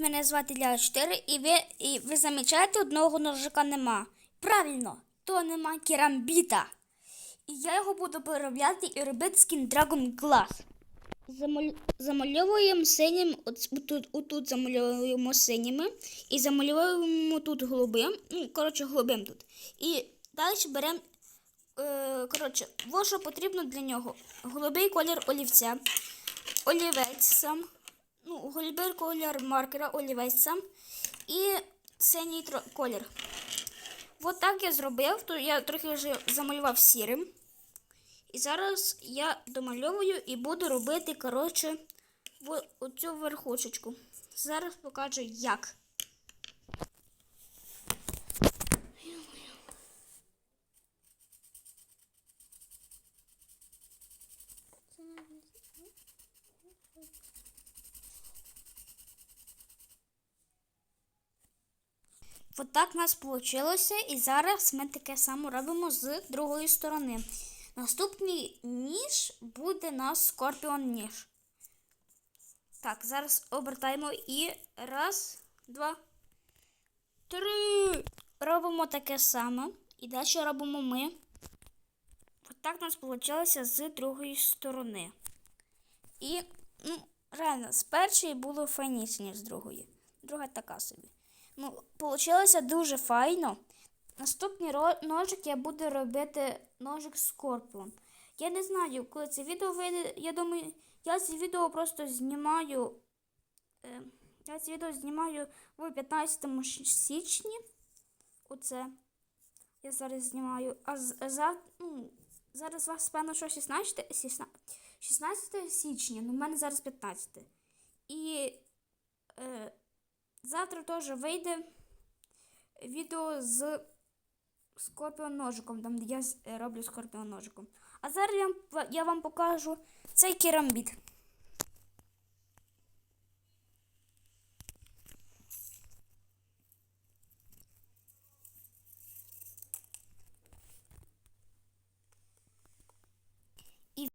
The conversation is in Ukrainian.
Мене звати Ляля 4 і ви, і ви замічаєте, одного ножика нема. Правильно, то нема керамбіта. І я його буду переробляти і робити скін Dragon Glass. Замаль... Замальовуємо синім, от, отут, отут замальовуємо синіми і замальовуємо тут голубим. Ну, коротше, голубим тут. І далі беремо, е, коротше, во що потрібно для нього. Голубий колір олівця, олівець сам, ну, голубий колір маркера, олівець і синій колір. От так я зробив, то я трохи вже замалював сірим. І зараз я домальовую і буду робити, коротше, оцю верхушечку. Зараз покажу як. От так у нас вийшло, і зараз ми таке саме робимо з другої сторони. Наступний ніж буде у нас скорпіон ніж. Так, зараз обертаємо і раз, два, три. Робимо таке саме. І далі робимо ми. От так у нас вийшло з другої сторони. І, ну, реально, з першої було файніше, ніж з другої. Друга така собі. Ну, вийшло дуже файно. Наступний ножик я буду робити ножик з Скорпіон. Я не знаю, коли це відео вийде. Я думаю, я це відео просто знімаю. Е, я це відео знімаю в 15 січні. Оце. Я зараз знімаю. А за, ну, зараз вас, певно, що 16, 16, 16 січня, ну в мене зараз 15. І е, завтра теж вийде відео з скорпіон ножиком, там де я е, роблю скорпіон ножиком. А зараз я вам покажу цей керамбіт.